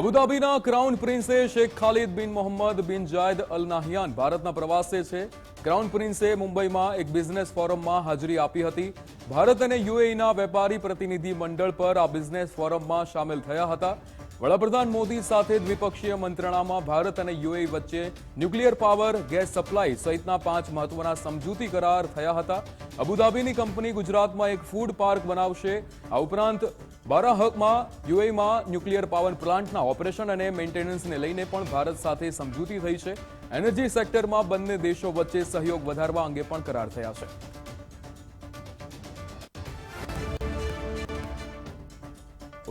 અબુધાબીના crown પ્રિન્સે Sheikh Khalid bin Mohammed bin જાયદ અલ નાહિયાન ભારતના પ્રવાસે છે. ક્રાઉન પ્રિન્સે મુંબઈમાં એક બિઝનેસ ફોરમમાં હાજરી આપી હતી. ભારત અને યુએઈના વેપારી પ્રતિનિધિ મંડળ પર આ બિઝનેસ ફોરમમાં સામેલ થયા હતા. વડાપ્રધાન મોદી સાથે દ્વિપક્ષીય મંત્રણામાં ભારત અને યુએઈ વચ્ચે ન્યુક્લિયર પાવર, ગેસ સપ્લાય સહિતના પાંચ મહત્વના સમજૂતી કરાર થયા હતા. અબુધાબીની કંપની ગુજરાતમાં એક ફૂડ પાર્ક બનાવશે. આ ઉપરાંત બારાહકમાં યુએઈમાં ન્યુક્લિયર પાવર પ્લાન્ટના ઓપરેશન અને મેન્ટેનન્સને લઈને પણ ભારત સાથે સમજૂતી થઈ છે. એનર્જી સેક્ટરમાં બંને દેશો વચ્ચે સહયોગ વધારવા અંગે પણ કરાર થયા છે.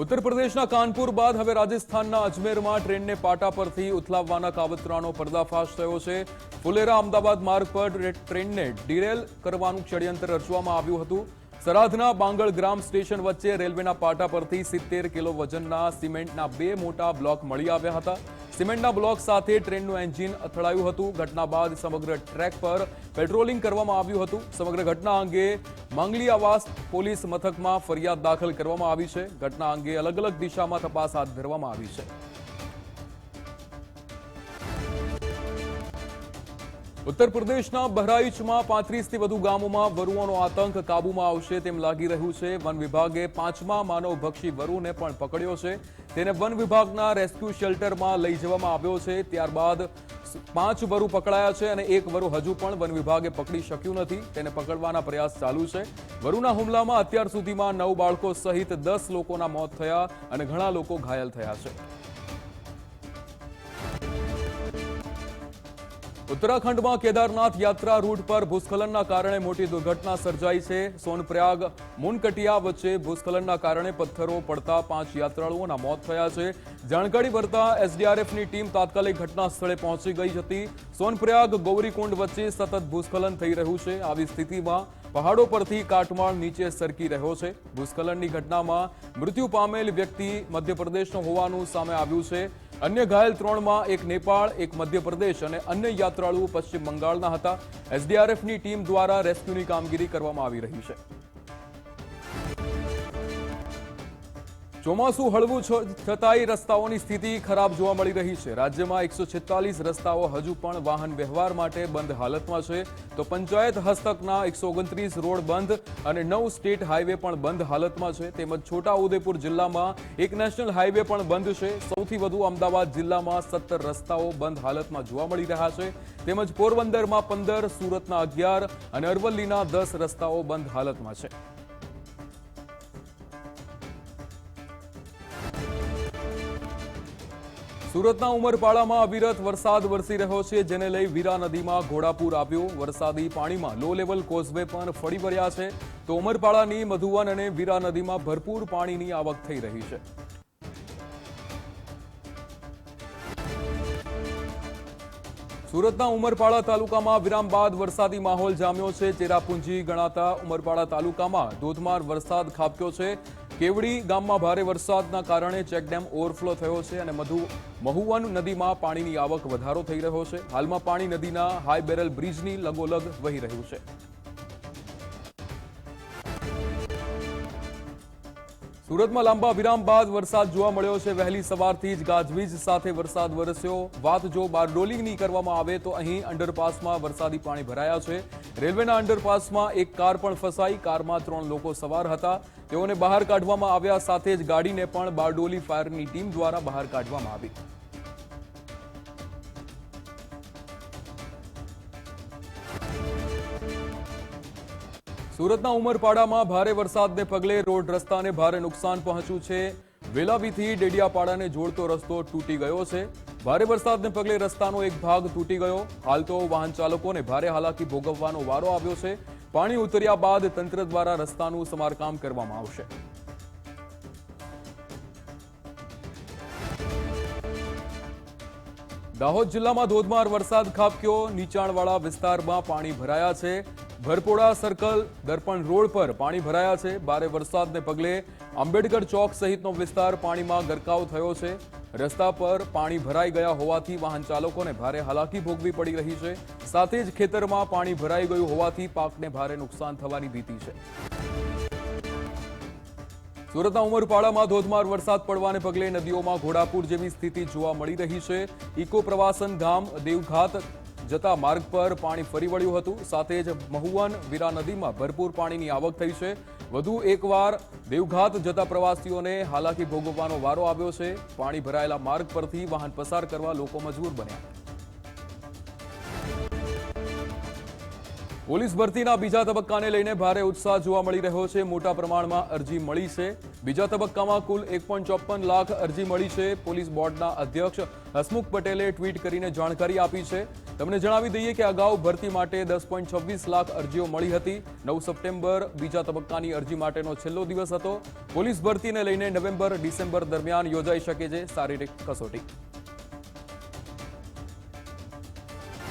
ઉત્તર પ્રદેશના કાનપુર બાદ હવે રાજસ્થાનના અજમેરમાં ટ્રેનને પાટા પરથી ઉથલાવવાના કાવતરાનો પર્દાફાશ થયો છે. ફુલેરા અમદાવાદ માર્ગ પર ટ્રેનને ડિરેલ કરવાનું ષડયંત્ર રચવામાં આવ્યું હતું. સરાધના બાંગળ ગ્રામ સ્ટેશન વચ્ચે રેલવેના પાટા પરથી સિત્તેર કિલો વજનના સિમેન્ટના બે મોટા બ્લોક મળી આવ્યા હતા. સિમેન્ટના બ્લોક સાથે ટ્રેનનું એન્જિન અથડાયું હતું. ઘટના બાદ સમગ્ર ટ્રેક પર પેટ્રોલિંગ કરવામાં આવ્યું હતું. સમગ્ર ઘટના અંગે માંગલી આવાસ પોલીસ મથકમાં ફરિયાદ દાખલ કરવામાં આવી છે. ઘટના અંગે અલગ અલગ દિશામાં તપાસ હાથ ધરવામાં આવી છે. ઉત્તર પ્રદેશના બહરાઈચમાં પાંત્રીસથી વધુ ગામોમાં વરુઓનો આતંક કાબૂમાં આવશે તેમ લાગી રહ્યું છે. વન વિભાગે પાંચમા માનવભક્ષી વરુને પણ પકડ્યો છે. તેને વન વિભાગના રેસ્ક્યુ શેલ્ટરમાં લઈ જવામાં આવ્યો છે. ત્યારબાદ પાંચ વરુ પકડાયા છે અને એક વરુ હજુ પણ વન વિભાગે પકડી શક્યું નથી. તેને પકડવાના પ્રયાસ ચાલુ છે. વરુના હુમલામાં અત્યાર સુધીમાં નવ બાળકો સહિત દસ લોકોના મોત થયા અને ઘણા લોકો ઘાયલ થયા છે. ઉત્તરાખંડમાં કેદારનાથ યાત્રા રૂટ પર ભૂસ્ખલનના કારણે મોટી દુર્ઘટના સર્જાઈ છે. સોનપ્રયાગ, મુનકટિયા વચ્ચે ભૂસ્ખલનના કારણે પથ્થરો પડતા પાંચ યાત્રાળુઓના મોત થયા છે. જાણકારી મળતા એસડીઆરએફની ટીમ તાત્કાલિક ઘટના સ્થળે પહોંચી ગઈ હતી. સોનપ્રયાગ, ગૌરીકુંડ વચ્ચે સતત ભૂસ્ખલન થઈ રહ્યું છે. આવી સ્થિતિમાં પહાડો પરથી કાટમાળ નીચે સરકી રહ્યો છે. ભૂસ્ખલનની ઘટનામાં મૃત્યુ પામેલ વ્યક્તિ મધ્યપ્રદેશનો હોવાનું સામે આવ્યું છે. અન્ય ઘાયલ ત્રણમાં એક નેપાળ, એક મધ્યપ્રદેશ અને અન્ય યાત્રાળુઓ પશ્ચિમ બંગાળના હતા. એસડીઆરએફની ટીમ દ્વારા રેસ્ક્યુની કામગીરી કરવામાં આવી રહી છે. ચોમાસું હળવું છતાંય રસ્તાઓની સ્થિતિ ખરાબ જોવા મળી રહી છે. રાજ્યમાં એકસો રસ્તાઓ હજુ પણ વાહન વ્યવહાર માટે બંધ હાલતમાં છે. તો પંચાયત હસ્તકના એકસો રોડ બંધ અને નવ સ્ટેટ હાઈવે પણ બંધ હાલતમાં છે. તેમજ છોટા ઉદેપુર જિલ્લામાં એક નેશનલ હાઈવે પણ બંધ છે. સૌથી વધુ અમદાવાદ જિલ્લામાં સત્તર રસ્તાઓ બંધ હાલતમાં જોવા મળી રહ્યા છે. તેમજ પોરબંદરમાં પંદર, સુરતના અગિયાર અને અરવલ્લીના દસ રસ્તાઓ બંધ હાલતમાં છે. સુરતના ઉમરપાડામાં અવિરત વરસાદ વરસી રહ્યો છે, જેને લઈ વીરા નદીમાં ઘોડાપૂર આવ્યો. વરસાદી પાણીમાં લો લેવલ કોઝવે પણ ફરી વળ્યા છે. તો ઉમરપાડાની મધુવન અને વીરા નદીમાં ભરપૂર પાણીની આવક થઈ રહી છે. સુરતના ઉમરપાડા તાલુકામાં વિરામ બાદ વરસાદી માહોલ જામ્યો છે. ચેરાપુંજી ગણાતા ઉમરપાડા તાલુકામાં ધોધમાર વરસાદ ખાબક્યો છે. કેવડી ગામમાં ભારે વરસાદના કારણે ચેકડેમ ઓવરફ્લો થયો છે અને મધુ મહુવન નદીમાં પાણીની આવક વધારો થઈ રહ્યો છે. હાલમાં પાણી નદીના હાઈ બેરલ બ્રિજની લગોલગ વહી રહ્યું છે. સુરતમાં લાંબા વિરામ બાદ વરસાદ જોવા મળ્યો છે. વહેલી સવારથી જ ગાજવીજ સાથે વરસાદ વરસ્યો. વાત જો બારડોલીની કરવામાં આવે તો અહીં અંડરપાસમાં વરસાદી પાણી ભરાયા છે. રેલવેના અંડરપાસમાં એક કાર પણ ફસાઈ. કારમાં ત્રણ લોકો સવાર હતા. તેઓને બહાર કાઢવામાં આવ્યા સાથે જ ગાડીને પણ બારડોલી ફાયરની ટીમ દ્વારા બહાર કાઢવામાં આવી. સુરતના ઉમરપાડામાં ભારે વરસાદને પગલે રોડ રસ્તાને ભારે નુકસાન પહોંચ્યું છે. વેલાવીથી ડેડિયાપાડાને જોડતો રસ્તો તૂટી ગયો છે. ભારે વરસાદને પગલે રસ્તાનો એક ભાગ તૂટી ગયો. હાલ તો વાહન ચાલકોને ભારે હાલાકી ભોગવવાનો વારો આવ્યો છે. પાણી ઉતર્યા બાદ તંત્ર દ્વારા રસ્તાનું સમારકામ કરવામાં આવશે. દાહોદ જિલ્લામાં ધોધમાર વરસાદ ખાબક્યો. નીચાણવાળા વિસ્તારમાં પાણી ભરાયા છે. ભરપોડા સર્કલ દર્પણ રોડ પર પાણી ભરાયા છે. ભારે વરસાદને પગલે આંબેડકર ચોક સહિતનો વિસ્તાર પાણીમાં ગરકાવ થયો છે. રસ્તા પર પાણી ભરાઈ ગયા હોવાથી વાહન ચાલકોને ભારે હાલાકી ભોગવી પડી રહી છે. સાથે જ ખેતરમાં પાણી ભરાઈ ગયું હોવાથી પાકને ભારે નુકસાન થવાની ભીતિ છે. સુરતના ઉમરપાડામાં ધોધમાર વરસાદ પડવાને પગલે નદીઓમાં ઘોડાપુર જેવી સ્થિતિ જોવા મળી રહી છે. ઇકો પ્રવાસન ધામ દેવઘાટ જતા માર્ગ પર પાણી ફરી વળ્યું હતું. સાથે જ મહુવન વીરા નદીમાં ભરપૂર પાણીની આવક થઈ છે. વધુ એકવાર દેવઘાત જતા પ્રવાસીઓને હાલાકી ભોગવવાનો વારો આવ્યો છે. પાણી ભરાયેલા માર્ગ પરથી વાહન પસાર કરવા લોકો મજબૂર બન્યા. પોલીસ ભરતીના બીજા તબક્કાને લઈને ભારે ઉત્સાહ જોવા મળી રહ્યો છે. મોટા પ્રમાણમાં અરજી મળી છે. બીજા તબક્કામાં કુલ એક લાખ અરજી મળી છે. પોલીસ બોર્ડના અધ્યક્ષ હસમુખ પટેલે ટ્વીટ કરીને જાણકારી આપી છે. તમને જણાવી દઈએ કે અગાઉ ભરતી માટે દસ લાખ અરજીઓ મળી હતી. નવ સપ્ટેમ્બર બીજા તબક્કાની અરજી માટેનો છેલ્લો દિવસ હતો. પોલીસ ભરતીને લઈને નવેમ્બર ડિસેમ્બર દરમિયાન યોજાઈ શકે છે શારીરિક કસોટી.